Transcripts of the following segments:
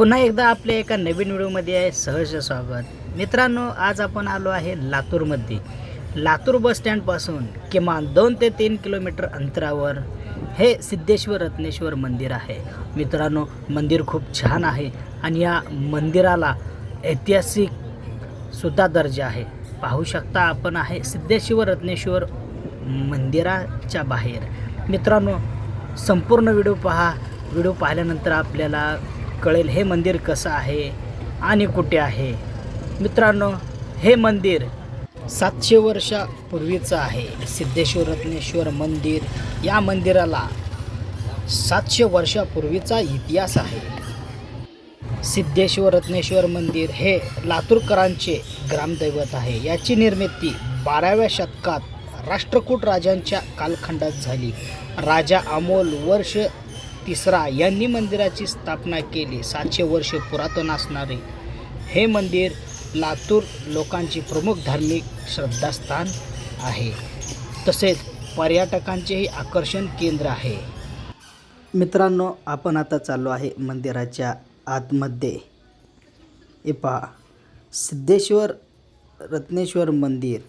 पुन्हा एकदा आपल्या एका नवीन व्हिडिओमध्ये आहे सहज स्वागत. मित्रांनो आज आपण आलो आहे लातूरमध्ये. लातूर बस स्टँडपासून किमान दोन ते तीन किलोमीटर अंतरावर. हे सिद्धेश्वर रत्नेश्वर मंदिर आहे. मित्रांनो मंदिर खूप छान आहे आणि या मंदिराला ऐतिहासिक सुद्धा दर्जा आहे. पाहू शकता आपण आहे सिद्धेश्वर रत्नेश्वर मंदिराच्या बाहेर. मित्रांनो संपूर्ण व्हिडिओ पहा. व्हिडिओ पाहिल्यानंतर आपल्याला कळेल हे मंदिर कसं आहे आणि कुठे आहे. मित्रांनो हे मंदिर सातशे वर्षापूर्वीचं आहे. सिद्धेश्वर रत्नेश्वर मंदिर या मंदिराला सातशे वर्षापूर्वीचा इतिहास आहे. सिद्धेश्वर रत्नेश्वर मंदिर हे लातूरकरांचे ग्रामदैवत आहे. याची निर्मिती बाराव्या शतकात राष्ट्रकूट राजांच्या कालखंडात झाली. राजा अमोल वर्ष तिसरा यांनी मंदिराची स्थापना केली. सातशे वर्ष पुरातन असणारे हे मंदिर लातूर लोकांची प्रमुख धार्मिक श्रद्धास्थान आहे. तसेच पर्यटकांचेही आकर्षण केंद्र आहे. मित्रांनो आपण आता चाललो आहे मंदिराच्या आतमध्ये. हे पहा सिद्धेश्वर रत्नेश्वर मंदिर.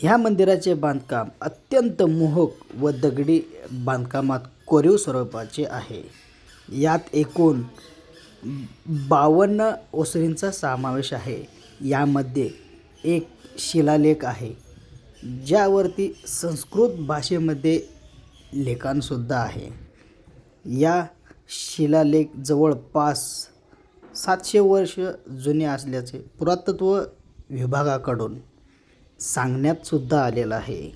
ह्या मंदिराचे बांधकाम अत्यंत मोहक व दगडी बांधकामात कोरीव स्वरूपाचे आहे. यात एकूण बावन्न ओसरींचा समावेश आहे. यामध्ये एक शिलालेख आहे ज्यावरती संस्कृत भाषेमध्ये लेखनसुद्धा आहे. या शिलालेख जवळपास सातशे वर्ष जुने असल्याचे पुरातत्व विभागाकडून सांगण्यात सुद्धा आलेलं आहे.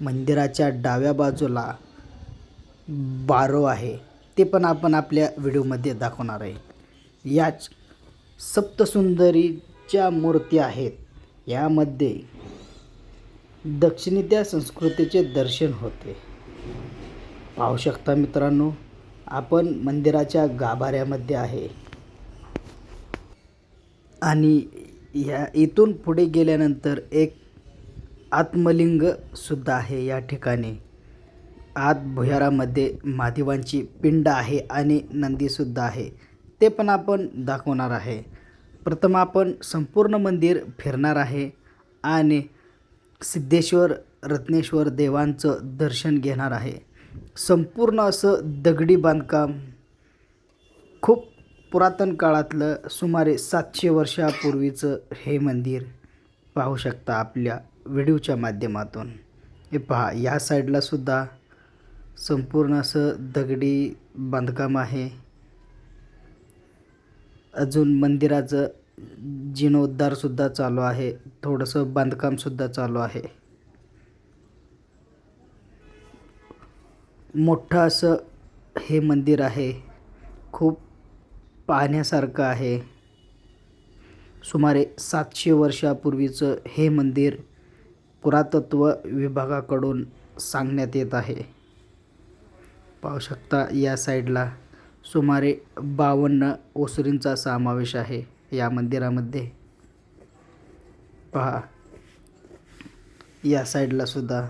मंदिराच्या डाव्या बाजूला बारो आहे. ते पण आपण आपल्या व्हिडिओमध्ये दाखवणार आहे. याच सप्तसुंदरीच्या मूर्ती आहेत. यामध्ये दक्षिणेत्या संस्कृतीचे दर्शन होते. पाहू शकता मित्रांनो आपण मंदिराच्या गाभाऱ्यामध्ये आहे. आणि ह्या इथून पुढे गेल्यानंतर एक आत्मलिंगसुद्धा आहे या ठिकाणी. आत भुयारामध्ये महादेवांची पिंड आहे आणि नंदीसुद्धा आहे. ते पण आपण दाखवणार आहे. प्रथम आपण संपूर्ण मंदिर फिरणार आहे आणि सिद्धेश्वर रत्नेश्वर देवांचं दर्शन घेणार आहे. संपूर्ण असं दगडी बांधकाम खूप पुरातन काळातलं सुमारे सातशे वर्षापूर्वीचं हे मंदिर पाहू शकता आपल्या व्हिडिओच्या माध्यमातून. हे पहा या साईडला सुद्धा संपूर्ण असं दगडी बांधकाम आहे. अजून मंदिराचं जीर्णोद्धारसुद्धा चालू आहे. थोडंसं बांधकामसुद्धा चालू आहे. मोठं असं हे मंदिर आहे. खूप पाहण्यासारखं आहे. सुमारे सातशे वर्षापूर्वीचं हे मंदिर पुरातत्व विभागाकडून सांगण्यात येत आहे. पाहू शकता या साईडला सुमारे बावन्न ओसरींचा समावेश आहे या मंदिरामध्ये. पहा या साईडला सुद्धा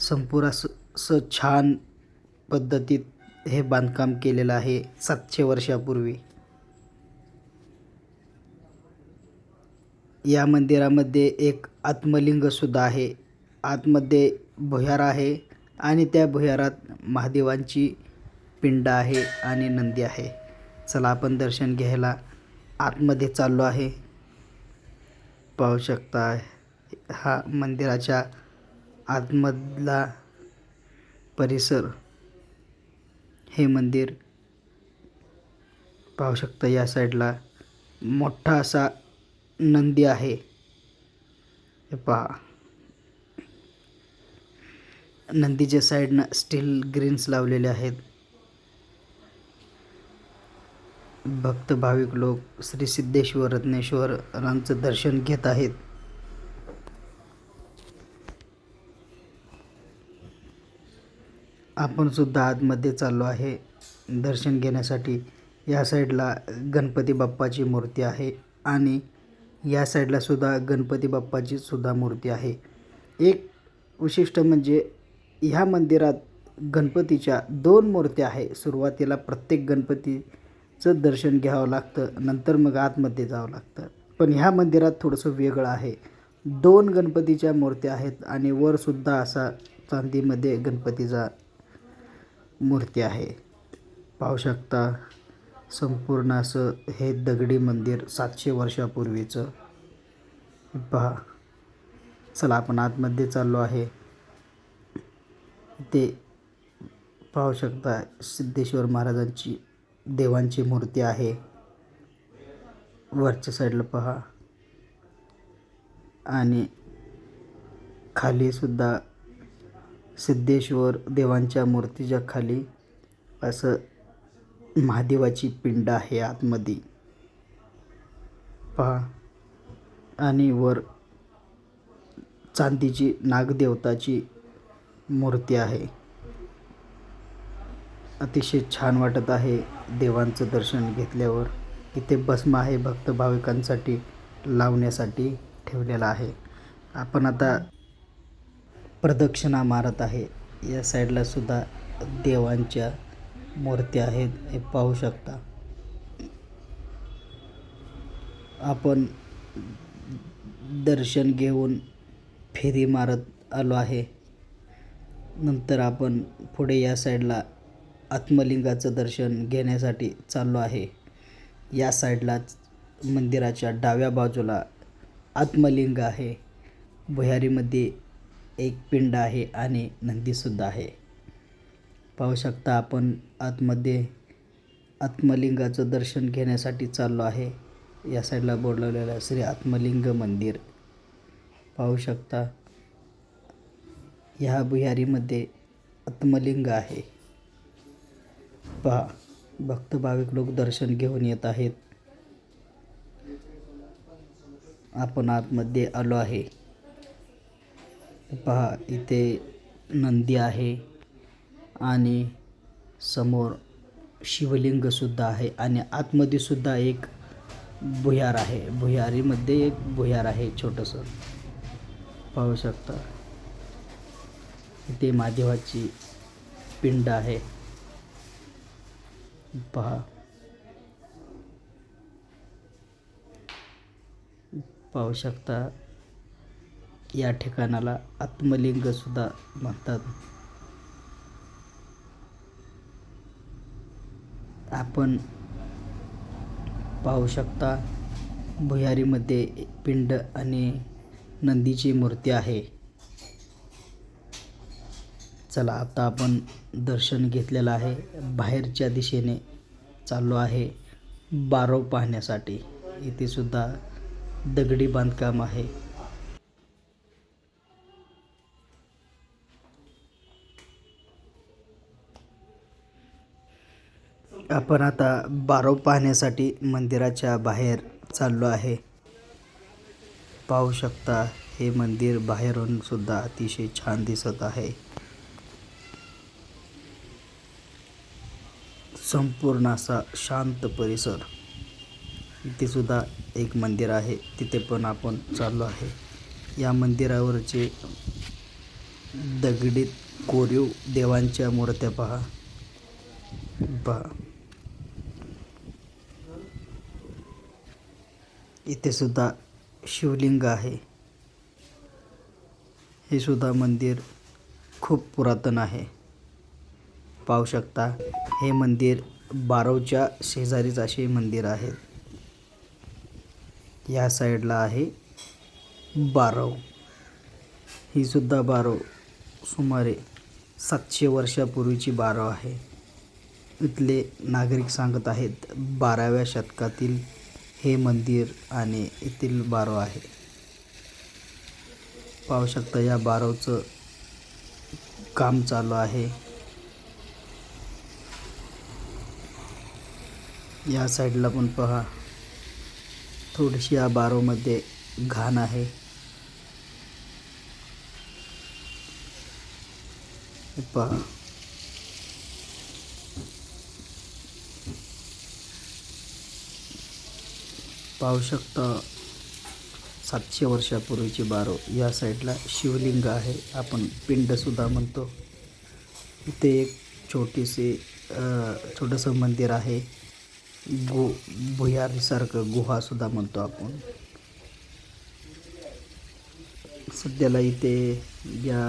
संपूर्ण स छान पद्धतीत हे बांधकाम केलेलं आहे सातशे वर्षापूर्वी. या मंदिरामध्ये एक आत्मलिंगसुद्धा आहे. आतमध्ये भुयार आहे आणि त्या भुयारात महादेवांची पिंड आहे आणि नंदी आहे. चला आपण दर्शन घ्यायला आतमध्ये चाललो आहे. पाहू शकता हा मंदिराच्या आतमधला परिसर हे मंदिर पाहू शकता या साईडला मोठा असा नंदी आहे. हे पहा. नंदीच्या साईडनं स्टील ग्रीन्स लावलेले आहेत. भक्त भाविक लोक श्री सिद्धेश्वर रत्नेश्वरांचं दर्शन घेत आहेत. आपण सुद्धा आतमध्ये चाललो आहे. दर्शन घेण्यासाठी या साईडला गणपती बाप्पाची मूर्ती आहे आणि या साईडला सुद्धा गणपती बाप्पाची सुद्धा मूर्ती आहे. एक विशिष्ट म्हणजे ह्या मंदिरात गणपतीच्या दोन मूर्त्या आहे. सुरुवातीला प्रत्येक गणपतीचं दर्शन घ्यावं लागतं नंतर मग आतमध्ये जावं लागतं. पण ह्या मंदिरात थोडंसं वेगळं आहे. दोन गणपतीच्या मूर्त्या आहेत आणि वरसुद्धा असा चांदीमध्ये गणपतीचा मूर्ती आहे. पाहू शकता संपूर्ण असं हे दगडी मंदिर सातशे वर्षापूर्वीचं. पहा चला आपण आतमध्ये चाललो आहे. ते पाहू शकता सिद्धेश्वर महाराजांची देवांची मूर्ती आहे. वरच्या साईडला पहा. आणि खालीसुद्धा सिद्धेश्वर देवांच्या मूर्तीच्या खाली असं महादेवाची पिंड आहे आतमध्ये. पहा. आणि वर चांदीची नागदेवताची मूर्ती आहे. अतिशय छान वाटत आहे देवांचं दर्शन घेतल्यावर. इथे भस्म आहे भक्त भाविकांसाठी लावण्यासाठी ठेवलेला आहे. आपण आता प्रदक्षिणा मारत आहे. या साईडला सुद्धा देवांच्या मूर्त्या आहेत. हे पाहू शकता. आपण दर्शन घेऊन फेरी मारत आलो आहे. नंतर आपण पुढे या साईडला आत्मलिंगाचं दर्शन घेण्यासाठी चाललो आहे. या साईडलाच मंदिराच्या डाव्या बाजूला आत्मलिंग आहे. भुयारीमध्ये एक पिंड आहे आणि नंदीसुद्धा आहे. पाहू शकता आपण आतमध्ये आत्मलिंगाचं दर्शन घेण्यासाठी चाललो आहे. या साईडला बोर्ड लावलेलं श्री आत्मलिंग मंदिर. पाहू शकता ह्या भुयारीमध्ये आत्मलिंग आहे. पहा भक्त भाविक लोक दर्शन घेऊन येत आहेत. आपण आतमध्ये आलो आहे. पहा इथे नंदी आहे आणि समोर शिवलिंगसुद्धा आहे आणि आतमध्ये सुद्धा एक भुयार आहे. भुयारीमध्ये एक भुयार आहे छोटंसं. पाहू शकता. इथे महादेवाची पिंड आहे. पहा. पाहू शकता. या ठिकाणाला आत्मलिंगसुद्धा म्हणतात. आपण पाहू शकता भुयारीमध्ये पिंड आणि नंदीची मूर्ती आहे. चला आता आपण दर्शन घेतलेलं आहे. बाहेरच्या दिशेने चाललो आहे. बारव पाहण्यासाठी. इथे सुद्धा दगडी बांधकाम आहे. आपण आता बारव पाहण्यासाठी मंदिराच्या बाहेर चाललो आहे. पाहू शकता हे मंदिर बाहेरून सुद्धा अतिशय छान दिसत आहे. संपूर्ण असा शांत परिसर. इथे सुद्धा एक मंदिर आहे तिथे पण आपण चाललो आहे. या मंदिरावरचे दगडीत कोरीव देवांच्या मूर्त्या पहा. पहा. इथे सुद्धा शिवलिंग आहे. हे सुद्धा मंदिर खूप पुरातन आहे. पाहू शकता हे मंदिर बारवच्या शेजारीच असे मंदिर आहे. या साईडला आहे बारव. ही सुद्धा बारव सुमारे सातशे वर्षापूर्वीची बारव आहे. इथले नागरिक सांगत आहेत बाराव्या शतकातील हे मंदिर आणि येथील बारव आहे. पाहू शकता या बारवचं काम चालू आहे. या साईडला पण पहा. थोडीशी या बारवमध्ये घाण आहे. पहा. पाहू शकता सातशे वर्षापूर्वीची बारो. या साईडला शिवलिंग आहे. आपण पिंडसुद्धा म्हणतो. इथे एक छोटीशी छोटंसं मंदिर आहे. गु भुयारीसारखं गुहासुद्धा म्हणतो आपण. सध्याला इथे या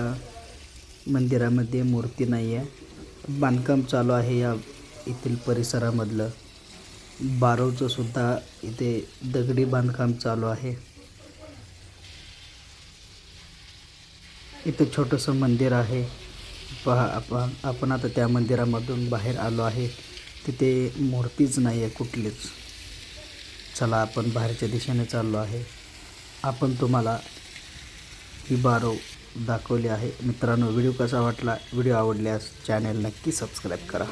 मंदिरामध्ये मूर्ती नाही आहे बांधकाम चालू आहे या येथील परिसरामधलं. बारवचं सुद्धा इथे दगडी बांधकाम चालू आहे. इथे छोटंसं मंदिर आहे. पहा आपण आपण आता त्या मंदिरामधून बाहेर आलो आहे. तिथे मूर्तीच नाही आहे कुठलीच. चला आपण बाहेरच्या दिशेने चाललो आहे. आपण तुम्हाला ही बारव दाखवली आहे. मित्रांनो व्हिडिओ कसा वाटला? व्हिडिओ आवडल्यास चॅनेल नक्की सबस्क्राईब करा.